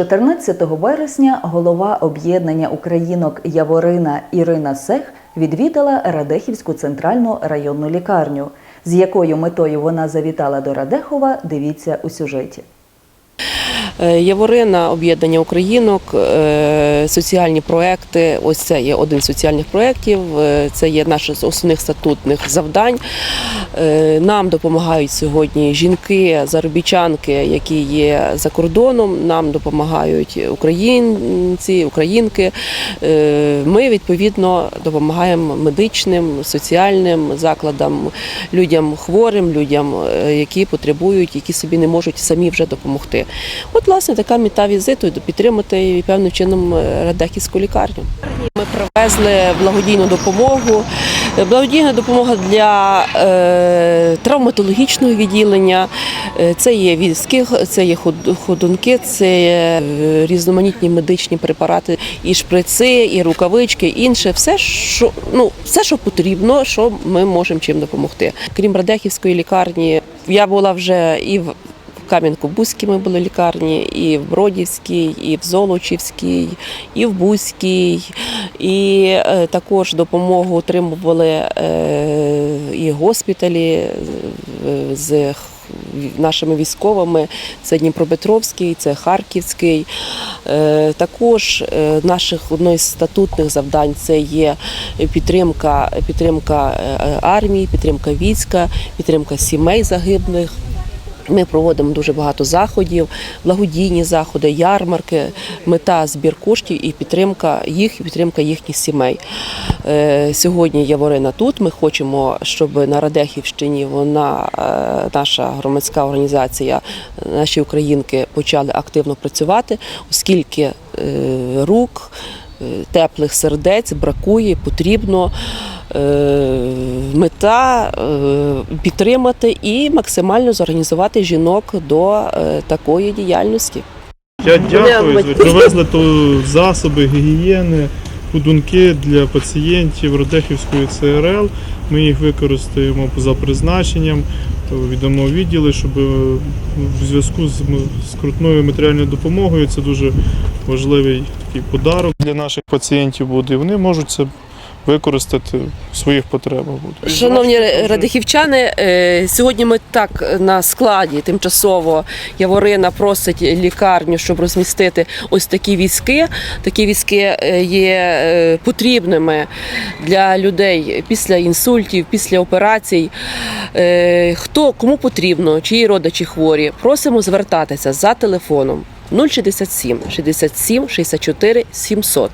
14 вересня голова об'єднання українок Яворина Ірина Сех відвідала Радехівську центральну районну лікарню. З якою метою вона завітала до Радехова, дивіться у сюжеті. Е, Яворина, об'єднання українок, е, соціальні проекти. Ось це є один з соціальних проєктів. е, Це є наше з основних статутних завдань. Нам допомагають сьогодні жінки, заробітчанки, які є за кордоном. Нам допомагають українці, українки. Ми відповідно допомагаємо медичним, соціальним закладам, людям хворим, людям, які потребують, які собі не можуть самі вже допомогти. От, власне, така мета візиту підтримати певним чином е, Радехівську лікарню. Ми привезли благодійну допомогу. Е, Благодійна допомога для е, травматологічного відділення. Це є візки, це є ход- ходунки, це є різноманітні медичні препарати, і шприци, і рукавички, і інше, все, що ну все, що потрібно, що ми можемо чим допомогти. Крім Радехівської лікарні, я була вже і в Кам'янко-Бузькій ми були лікарні, і в Бродівській, і в Золочівській, і в Бузькій, і е, також допомогу отримували е, і госпіталі е, з нашими військовими. Це Дніпропетровський, це Харківський. Також наших одно із статутних завдань це є підтримка, підтримка армії, підтримка війська, підтримка сімей загиблих. Ми проводимо дуже багато заходів, благодійні заходи, ярмарки, мета збір коштів і підтримка їх, і підтримка їхніх сімей. Е, Сьогодні Яворина тут. Ми хочемо, щоб на Радехівщині вона, е, наша громадська організація, наші українки почали активно працювати, оскільки е, рук, теплих сердець бракує, потрібно. Е, Мета е, підтримати і максимально зорганізувати жінок до е, такої діяльності. Я дякую. Привезли то засоби гігієни, ходунки для пацієнтів Родехівської ЦРЛ. Ми їх використаємо за призначенням, то віддамо відділи, щоб в зв'язку з скрутною матеріальною допомогою це дуже важливий такий подарок для наших пацієнтів буде. Вони можуть це використати в своїх потребах. Шановні радихівчани, е, сьогодні ми так на складі тимчасово Яворина просить лікарню, щоб розмістити ось такі візки. Такі візки е, є е, потрібними для людей після інсультів, після операцій. Хто кому потрібно, чиї родичі хворі, просимо звертатися за телефоном 067 67 64 700.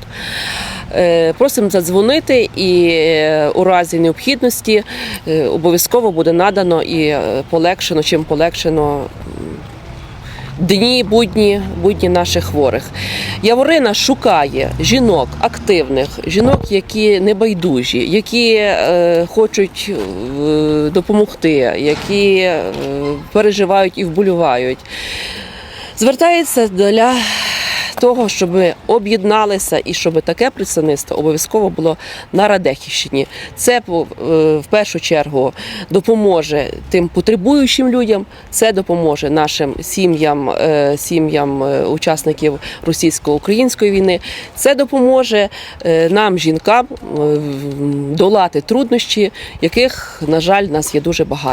Е, Просимо задзвонити і е, у разі необхідності е, обов'язково буде надано і е, полегшено, чим полегшено дні, будні, будні наших хворих. Яворина шукає жінок активних, жінок, які не байдужі, які е, хочуть е, допомогти, які е, переживають і вболівають. Звертається для того, щоб ми об'єдналися і щоб таке представництво обов'язково було на Радехівщині. Це е, в першу чергу допоможе тим потребуючим людям. Це допоможе нашим сім'ям, е, сім'ям е, учасників російсько-української війни. Це допоможе нам, жінкам, долати труднощі, яких, на жаль, нас є дуже багато.